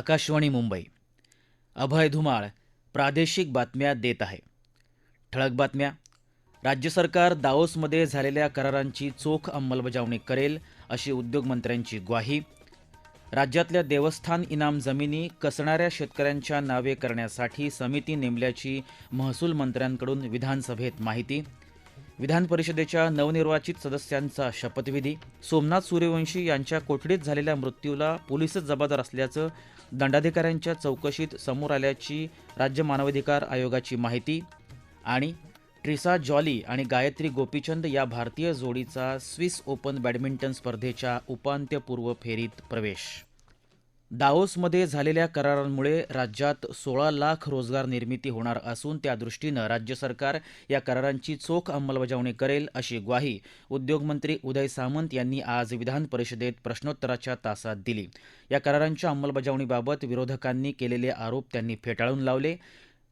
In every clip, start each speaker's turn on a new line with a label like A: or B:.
A: आकाशवाणी मुंबई अभय धुमाळ प्रादेशिक बातम्या देत आहे ठळक बातम्या राज्य सरकार दाओसमध्ये झालेल्या करारांची चोख अंमलबजावणी करेल अशी उद्योगमंत्र्यांची ग्वाही राज्यातल्या देवस्थान इनाम जमिनी कसणाऱ्या शेतकऱ्यांच्या नावे करण्यासाठी समिती नेमल्याची महसूल मंत्र्यांकडून विधानसभेत माहिती विधान परिषदेच्या नवनिर्वाचित सदस्यांचा शपथविधी सोमनाथ सूर्यवंशी यांच्या कोठडीत झालेल्या मृत्यूला पोलीसच जबाबदार असल्याचं दंडाधिकाऱ्यांच्या चौकशीत समोर आल्याची राज्य मानवाधिकार आयोगाची माहिती आणि ट्रिसा जॉली आणि गायत्री गोपीचंद या भारतीय जोडीचा स्विस ओपन बॅडमिंटन स्पर्धेच्या उपांत्यपूर्व फेरीत प्रवेश दाओसमध्ये झालेल्या करारांमुळे राज्यात सोळा लाख रोजगार निर्मिती होणार असून त्यादृष्टीनं राज्य सरकार या करारांची चोख अंमलबजावणी करेल अशी ग्वाही उद्योगमंत्री उदय सामंत यांनी आज विधान परिषदेत प्रश्नोत्तराच्या तासात दिली या करारांच्या अंमलबजावणीबाबत विरोधकांनी केलेले आरोप त्यांनी फेटाळून लावले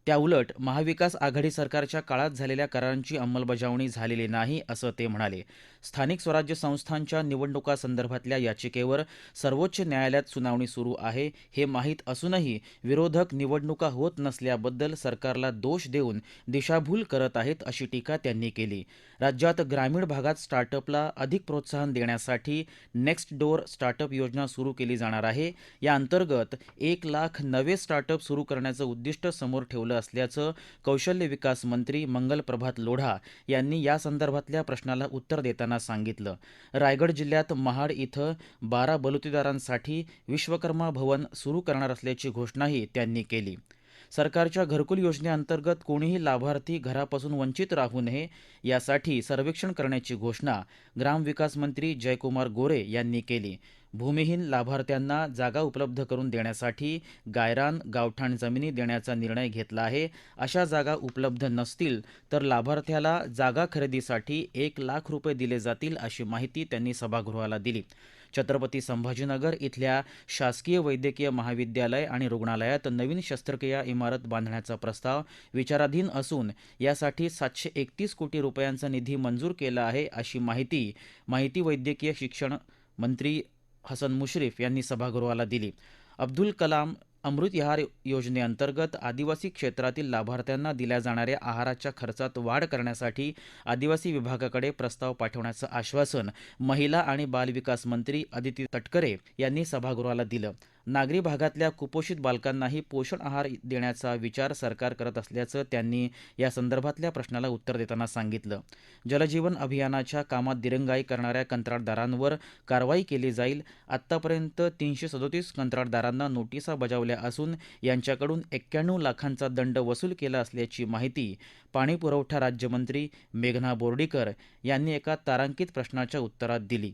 A: त्याउलट महाविकास आघाडी सरकारच्या काळात झालेल्या करारांची अंमलबजावणी झालेली नाही असं ते म्हणाले स्थानिक स्वराज्य संस्थांच्या निवडणुकांसंदर्भातल्या याचिकेवर सर्वोच्च न्यायालयात सुनावणी सुरू आहे हे माहीत असूनही विरोधक निवडणुका होत नसल्याबद्दल सरकारला दोष देऊन दिशाभूल करत आहेत अशी टीका त्यांनी केली राज्यात ग्रामीण भागात स्टार्टअपला अधिक प्रोत्साहन देण्यासाठी नेक्स्ट डोअर स्टार्टअप योजना सुरू केली जाणार आहे या अंतर्गत एक लाख नवे स्टार्टअप सुरू करण्याचं उद्दिष्ट समोर ठेवलं असल्याचं कौशल्य विकास मंत्री मंगल प्रभात लोढा यांनी या संदर्भातल्या प्रश्नाला उत्तर देताना सांगितलं रायगड जिल्ह्यात महाड इथं बारा बलुतेदारांसाठी विश्वकर्मा भवन सुरू करणार असल्याची घोषणाही त्यांनी केली सरकारच्या घरकुल योजनेअंतर्गत कोणीही लाभार्थी घरापासून वंचित राहू नये यासाठी सर्वेक्षण करण्याची घोषणा ग्रामविकास मंत्री जयकुमार गोरे यांनी केली भूमिहीन लाभार्थ्यांना जागा उपलब्ध करून देण्यासाठी गायरान गावठाण जमिनी देण्याचा निर्णय घेतला आहे अशा जागा उपलब्ध नसतील तर लाभार्थ्याला जागा खरेदीसाठी एक लाख रुपये दिले जातील अशी माहिती त्यांनी सभागृहाला दिली छत्रपती संभाजीनगर इथल्या शासकीय वैद्यकीय महाविद्यालय आणि रुग्णालयात नवीन शस्त्रक्रिया इमारत बांधण्याचा प्रस्ताव विचाराधीन असून यासाठी सातशे एकतीस कोटी रुपयांचा निधी मंजूर केला आहे अशी माहिती माहिती वैद्यकीय शिक्षण मंत्री हसन मुश्रीफ यांनी सभागृहाला दिली अब्दुल कलाम आहार योजनेअंतर्गत आदिवासी क्षेत्रातील लाभार्थ्यांना दिल्या जाणाऱ्या आहाराच्या खर्चात वाढ करण्यासाठी आदिवासी विभागाकडे प्रस्ताव पाठवण्याचं आश्वासन महिला आणि बालविकास मंत्री अदिती तटकरे यांनी सभागृहाला दिलं नागरी भागातल्या कुपोषित बालकांनाही पोषण आहार देण्याचा विचार सरकार करत असल्याचं त्यांनी या संदर्भातल्या प्रश्नाला उत्तर देताना सांगितलं जलजीवन अभियानाच्या कामात दिरंगाई करणाऱ्या कंत्राटदारांवर कारवाई केली जाईल आतापर्यंत तीनशे सदोतीस कंत्राटदारांना नोटिसा बजावल्या असून यांच्याकडून एक्क्याण्णव लाखांचा दंड वसूल केला असल्याची माहिती पाणीपुरवठा राज्यमंत्री मेघना बोर्डीकर यांनी एका तारांकित प्रश्नाच्या उत्तरात दिली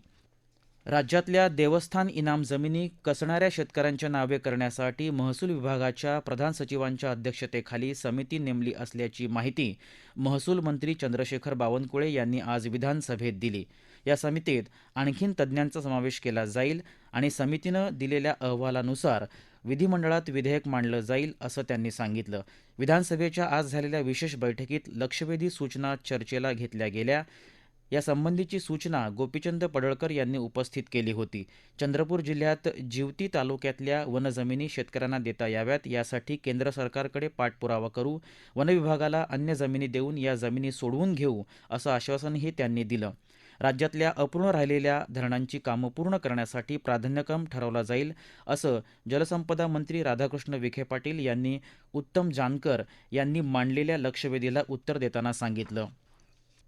A: राज्यातल्या देवस्थान इनाम जमिनी कसणाऱ्या शेतकऱ्यांच्या नावे करण्यासाठी महसूल विभागाच्या प्रधान सचिवांच्या अध्यक्षतेखाली समिती नेमली असल्याची माहिती महसूल मंत्री चंद्रशेखर बावनकुळे यांनी आज विधानसभेत दिली या समितीत आणखीन तज्ज्ञांचा समावेश केला जाईल आणि समितीनं दिलेल्या अहवालानुसार विधिमंडळात विधेयक मांडलं जाईल असं त्यांनी सांगितलं विधानसभेच्या आज झालेल्या विशेष बैठकीत लक्षवेधी सूचना चर्चेला घेतल्या गेल्या यासंबंधीची सूचना गोपीचंद पडळकर यांनी उपस्थित केली होती चंद्रपूर जिल्ह्यात जिवती तालुक्यातल्या वनजमिनी शेतकऱ्यांना देता याव्यात यासाठी केंद्र सरकारकडे पाठपुरावा करू वनविभागाला अन्य जमिनी देऊन या जमिनी सोडवून घेऊ असं आश्वासनही त्यांनी दिलं राज्यातल्या अपूर्ण राहिलेल्या धरणांची कामं पूर्ण करण्यासाठी प्राधान्यक्रम ठरवला जाईल असं जलसंपदा मंत्री राधाकृष्ण विखे पाटील यांनी उत्तम जानकर यांनी मांडलेल्या लक्षवेधीला उत्तर देताना सांगितलं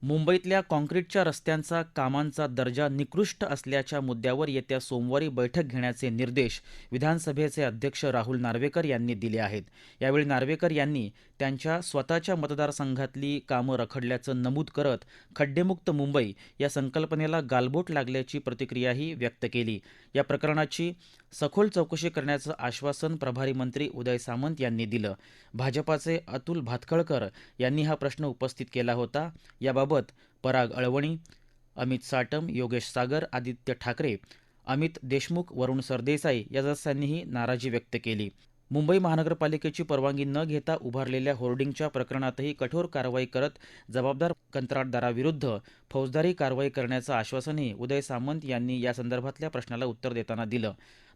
A: मुंबईतल्या काँक्रीटच्या रस्त्यांचा कामांचा दर्जा निकृष्ट असल्याच्या मुद्द्यावर येत्या सोमवारी बैठक घेण्याचे निर्देश विधानसभेचे अध्यक्ष राहुल नार्वेकर यांनी दिले आहेत यावेळी नार्वेकर यांनी त्यांच्या स्वतःच्या मतदारसंघातली कामं रखडल्याचं नमूद करत खड्डेमुक्त मुंबई या संकल्पनेला गालबोट लागल्याची प्रतिक्रियाही व्यक्त केली या प्रकरणाची सखोल चौकशी करण्याचं आश्वासन प्रभारी मंत्री उदय सामंत यांनी दिलं भाजपाचे अतुल भातखळकर यांनी हा प्रश्न उपस्थित केला होता याबाबत पराग अळवणी अमित साटम योगेश सागर आदित्य ठाकरे अमित देशमुख वरुण सरदेसाई या सदस्यांनीही नाराजी व्यक्त केली मुंबई महानगरपालिकेची परवानगी न घेता उभारलेल्या होर्डिंगच्या प्रकरणातही कठोर कारवाई करत जबाबदार कंत्राटदाराविरुद्ध फौजदारी कारवाई करण्याचं आश्वासनही उदय सामंत यांनी यासंदर्भातल्या प्रश्नाला उत्तर देताना दिलं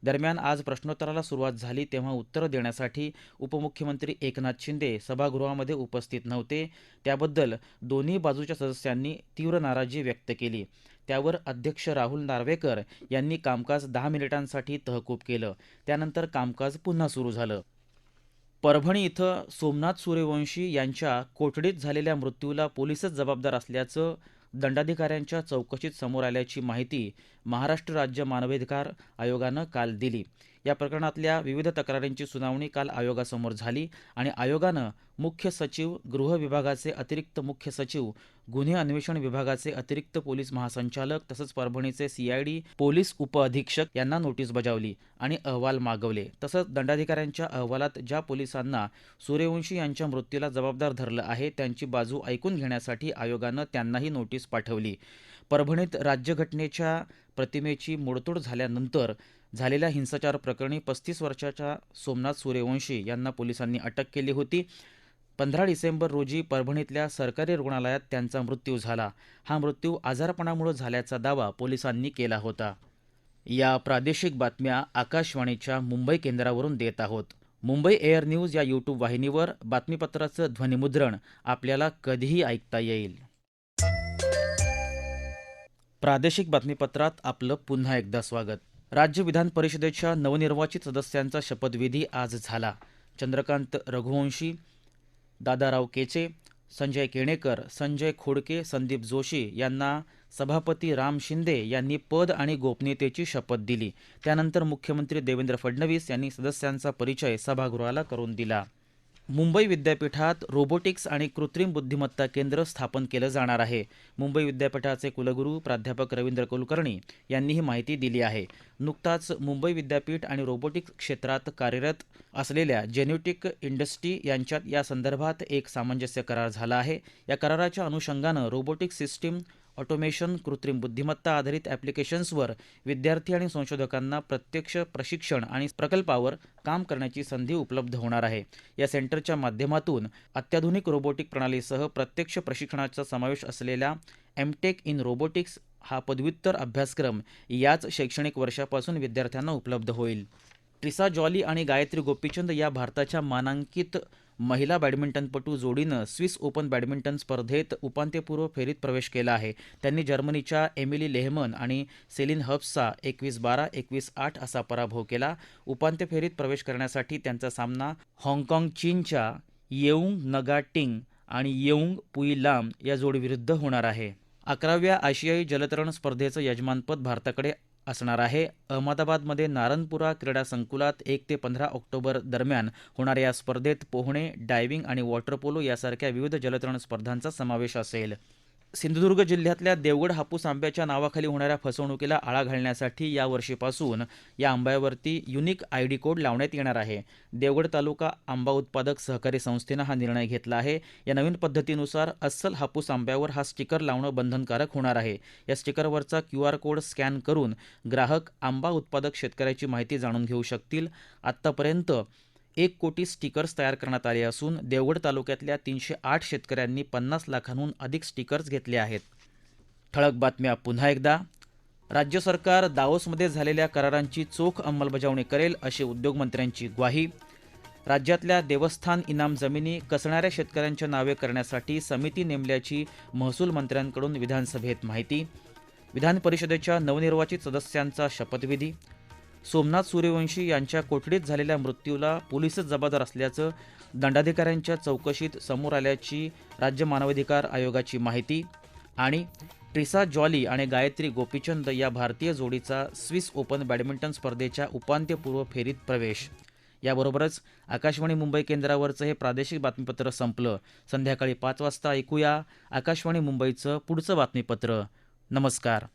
A: दरम्यान आज प्रश्नोत्तराला सुरुवात झाली तेव्हा उत्तर देण्यासाठी उपमुख्यमंत्री एकनाथ शिंदे सभागृहामध्ये उपस्थित नव्हते त्याबद्दल दोन्ही बाजूच्या सदस्यांनी तीव्र नाराजी व्यक्त केली त्यावर अध्यक्ष राहुल नार्वेकर यांनी कामकाज दहा मिनिटांसाठी तहकूब केलं त्यानंतर कामकाज पुन्हा सुरू झालं परभणी इथं सोमनाथ सूर्यवंशी यांच्या कोठडीत झालेल्या मृत्यूला पोलीसच जबाबदार असल्याचं दंडाधिकाऱ्यांच्या चौकशीत समोर आल्याची माहिती महाराष्ट्र राज्य मानवाधिकार आयोगानं काल दिली या प्रकरणातल्या विविध तक्रारींची सुनावणी काल आयोगासमोर झाली आणि आयोगानं मुख्य सचिव गृह विभागाचे अतिरिक्त मुख्य सचिव गुन्हे अन्वेषण विभागाचे अतिरिक्त पोलीस महासंचालक तसंच परभणीचे सीआयडी पोलीस उपअधीक्षक यांना नोटीस बजावली आणि अहवाल मागवले तसंच दंडाधिकाऱ्यांच्या अहवालात ज्या पोलिसांना सूर्यवंशी यांच्या मृत्यूला जबाबदार धरलं आहे त्यांची बाजू ऐकून घेण्यासाठी आयोगानं त्यांनाही नोटीस पाठवली परभणीत राज्यघटनेच्या प्रतिमेची मोडतोड झाल्यानंतर झालेल्या हिंसाचार प्रकरणी पस्तीस वर्षाच्या सोमनाथ सूर्यवंशी यांना पोलिसांनी अटक केली होती पंधरा डिसेंबर रोजी परभणीतल्या सरकारी रुग्णालयात त्यांचा मृत्यू झाला हा मृत्यू आजारपणामुळे झाल्याचा दावा पोलिसांनी केला होता या प्रादेशिक बातम्या आकाशवाणीच्या मुंबई केंद्रावरून देत आहोत मुंबई एअर न्यूज या यूट्यूब वाहिनीवर बातमीपत्राचं ध्वनिमुद्रण आपल्याला कधीही ऐकता येईल प्रादेशिक बातमीपत्रात आपलं पुन्हा एकदा स्वागत राज्य विधान परिषदेच्या नवनिर्वाचित सदस्यांचा शपथविधी आज झाला चंद्रकांत रघुवंशी दादाराव केचे संजय केणेकर संजय खोडके संदीप जोशी यांना सभापती राम शिंदे यांनी पद आणि गोपनीयतेची शपथ दिली त्यानंतर मुख्यमंत्री देवेंद्र फडणवीस यांनी सदस्यांचा परिचय सभागृहाला करून दिला मुंबई विद्यापीठात रोबोटिक्स आणि कृत्रिम बुद्धिमत्ता केंद्र स्थापन केलं जाणार आहे मुंबई विद्यापीठाचे कुलगुरू प्राध्यापक रवींद्र कुलकर्णी यांनी ही माहिती दिली आहे नुकताच मुंबई विद्यापीठ आणि रोबोटिक्स क्षेत्रात कार्यरत असलेल्या जेन्युटिक इंडस्ट्री यांच्यात या संदर्भात एक सामंजस्य करार झाला आहे या कराराच्या अनुषंगानं रोबोटिक्स सिस्टीम ऑटोमेशन कृत्रिम बुद्धिमत्ता आधारित ॲप्लिकेशन्सवर विद्यार्थी आणि संशोधकांना प्रत्यक्ष प्रशिक्षण आणि प्रकल्पावर काम करण्याची संधी उपलब्ध होणार आहे या सेंटरच्या माध्यमातून अत्याधुनिक रोबोटिक प्रणालीसह प्रत्यक्ष प्रशिक्षणाचा समावेश असलेल्या एमटेक इन रोबोटिक्स हा पदव्युत्तर अभ्यासक्रम याच शैक्षणिक वर्षापासून विद्यार्थ्यांना उपलब्ध होईल ट्रिसा जॉली आणि गायत्री गोपीचंद या भारताच्या मानांकित महिला बॅडमिंटनपटू जोडीनं स्विस ओपन बॅडमिंटन स्पर्धेत उपांत्यपूर्व फेरीत प्रवेश केला आहे त्यांनी जर्मनीच्या एमिली लेहमन आणि सेलिन हब्सचा एकवीस बारा एकवीस आठ असा पराभव केला उपांत्य फेरीत प्रवेश करण्यासाठी त्यांचा सामना हाँगकाँग चीनच्या येऊंग नगा टिंग आणि येऊंग पुई लाम या जोडीविरुद्ध होणार आहे अकराव्या आशियाई जलतरण स्पर्धेचं यजमानपद भारताकडे असणार आहे अहमदाबादमध्ये नारनपुरा क्रीडा संकुलात एक ते पंधरा ऑक्टोबर दरम्यान होणाऱ्या या स्पर्धेत पोहणे डायव्हिंग आणि वॉटर पोलो यासारख्या विविध जलतरण स्पर्धांचा समावेश असेल सिंधुदुर्ग जिल्ह्यातल्या देवगड हापूस आंब्याच्या नावाखाली होणाऱ्या फसवणुकीला आळा घालण्यासाठी यावर्षीपासून या आंब्यावरती युनिक आय डी कोड लावण्यात येणार आहे देवगड तालुका आंबा उत्पादक सहकारी संस्थेनं हा निर्णय घेतला आहे या नवीन पद्धतीनुसार अस्सल हापूस आंब्यावर हा स्टिकर लावणं बंधनकारक होणार आहे या स्टिकरवरचा क्यू आर कोड स्कॅन करून ग्राहक आंबा उत्पादक शेतकऱ्याची माहिती जाणून घेऊ शकतील आत्तापर्यंत एक कोटी स्टिकर्स तयार करण्यात आले असून देवगड तालुक्यातल्या तीनशे आठ शेतकऱ्यांनी पन्नास लाखांहून अधिक स्टिकर्स घेतले आहेत ठळक बातम्या पुन्हा एकदा राज्य सरकार दाओसमध्ये झालेल्या करारांची चोख अंमलबजावणी करेल अशी उद्योगमंत्र्यांची ग्वाही राज्यातल्या देवस्थान इनाम जमिनी कसणाऱ्या शेतकऱ्यांच्या नावे करण्यासाठी समिती नेमल्याची महसूल मंत्र्यांकडून विधानसभेत माहिती विधान परिषदेच्या नवनिर्वाचित सदस्यांचा शपथविधी सोमनाथ सूर्यवंशी यांच्या कोठडीत झालेल्या मृत्यूला पोलीसच जबाबदार असल्याचं दंडाधिकाऱ्यांच्या चौकशीत समोर आल्याची राज्य मानवाधिकार आयोगाची माहिती आणि ट्रिसा जॉली आणि गायत्री गोपीचंद या भारतीय जोडीचा स्विस ओपन बॅडमिंटन स्पर्धेच्या उपांत्यपूर्व फेरीत प्रवेश याबरोबरच आकाशवाणी मुंबई केंद्रावरचं हे प्रादेशिक बातमीपत्र संपलं संध्याकाळी पाच वाजता ऐकूया आकाशवाणी मुंबईचं पुढचं बातमीपत्र नमस्कार